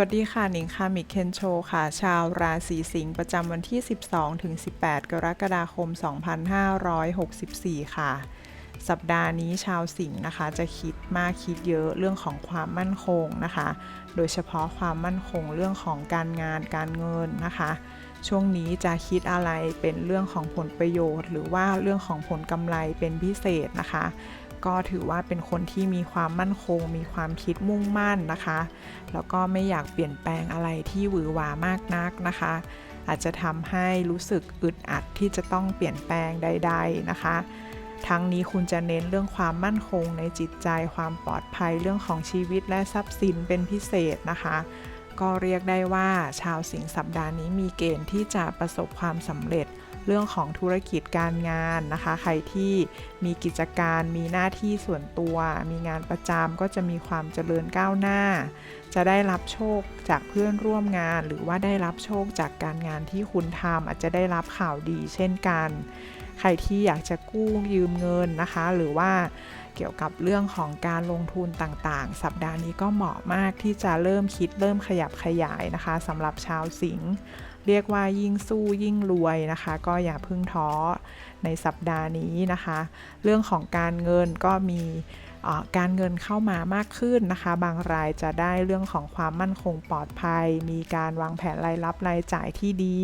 วัสดีค่ะ หนิงคามิเคนโชค่ะ ชาวราศีสิงห์ประจำวันที่ 12ถึง18 กรกฎาคม 2564 ค่ะ สัปดาห์นี้ชาวสิงห์นะคะ จะคิดมากคิดเยอะเรื่องของความมั่นคงนะคะ โดยเฉพาะความมั่นคงเรื่องของการงานการเงินนะคะ ช่วงนี้จะคิดอะไรเป็นเรื่องของผลประโยชน์ หรือว่าเรื่องของผลกำไรเป็นพิเศษนะคะ ก็ถือว่าเป็นคนที่มีความมั่นคง มีความคิดมุ่งมั่นนะคะ แล้วก็ไม่อยากเปลี่ยนแปลงอะไรที่หวือหวามากนักนะคะ อาจจะทำให้รู้สึกอึดอัดที่จะต้องเปลี่ยนแปลงใด ๆนะคะ ทั้งนี้คุณจะเน้นเรื่องความมั่นคงในจิตใจ ความปลอดภัยเรื่องของชีวิตและทรัพย์สินเป็นพิเศษนะคะก็เรียกได้ว่าชาวสิงสัปดาห์นี้มีเกณฑ์ที่จะประสบความสำเร็จ เรื่องของธุรกิจการงานนะคะ ใครที่มีกิจการมีหน้าที่ส่วนตัว มีงานประจำก็จะมีความเจริญก้าวหน้า จะได้รับโชคจากเพื่อนร่วมงาน หรือว่าได้รับโชคจากการงานที่คุณทำอาจจะได้รับข่าวดีเช่นกัน ใครที่อยากจะกู้ยืมเงินนะคะ หรือว่าเกี่ยวกับเรื่องของการลงทุนต่างๆ สัปดาห์นี้ก็เหมาะมากที่จะเริ่มคิดเริ่มขยับขยายนะคะสำหรับชาวสิงห์ เรียกว่ายิ่งสู้ยิ่งรวยนะคะ ก็อย่าเพึ่งท้อในสัปดาห์นี้นะคะ เรื่องของการเงินก็มีการเงินเข้ามามากขึ้นนะคะ บางรายจะได้เรื่องของความมั่นคงปลอดภัย มีการวางแผนรายรับรายจ่ายที่ดี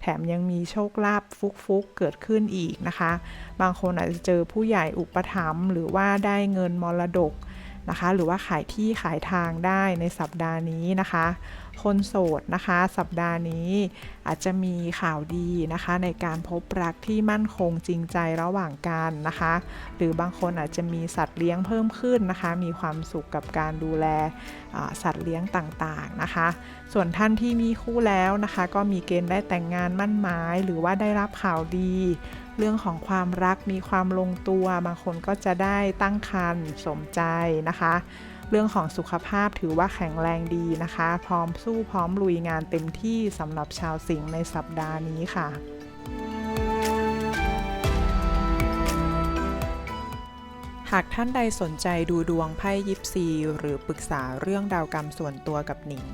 แถมยังมีโชคลาภฟุกๆเกิดขึ้นอีกนะคะ บางคนอาจจะเจอผู้ใหญ่อุปถัมภ์หรือว่าได้เงินมรดก นะคะ หรือว่าขายที่ขายทางได้ในสัปดาห์นี้นะคะ คนโสดนะคะ สัปดาห์นี้อาจจะมีข่าวดีนะคะ ในการพบรักที่มั่นคงจริงใจระหว่างกันนะคะ หรือบางคนอาจจะมีสัตว์เลี้ยงเพิ่มขึ้นนะคะ มีความสุขกับการดูแลสัตว์เลี้ยงต่างๆนะคะ ส่วนท่านที่มีคู่แล้วนะคะ ก็มีเกณฑ์ได้แต่งงานมั่นหมาย หรือว่าได้รับข่าวดี เรื่องของความรักมีความลงตัว บางคนก็จะได้ตั้งครรภ์สมใจนะคะ เรื่องของสุขภาพถือว่าแข็งแรงดีนะคะ พร้อมสู้พร้อมลุยงานเต็มที่สำหรับชาวสิงห์ในสัปดาห์นี้ค่ะหากท่านใดสนใจดูดวงไพ่ยิปซี หรือปรึกษาเรื่องดาวกรรมส่วนตัวกับหนิง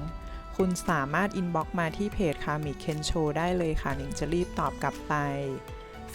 คุณสามารถอินบ็อกมาที่เพจคามิเคนโชได้เลยค่ะ หนิงจะรีบตอบกลับไป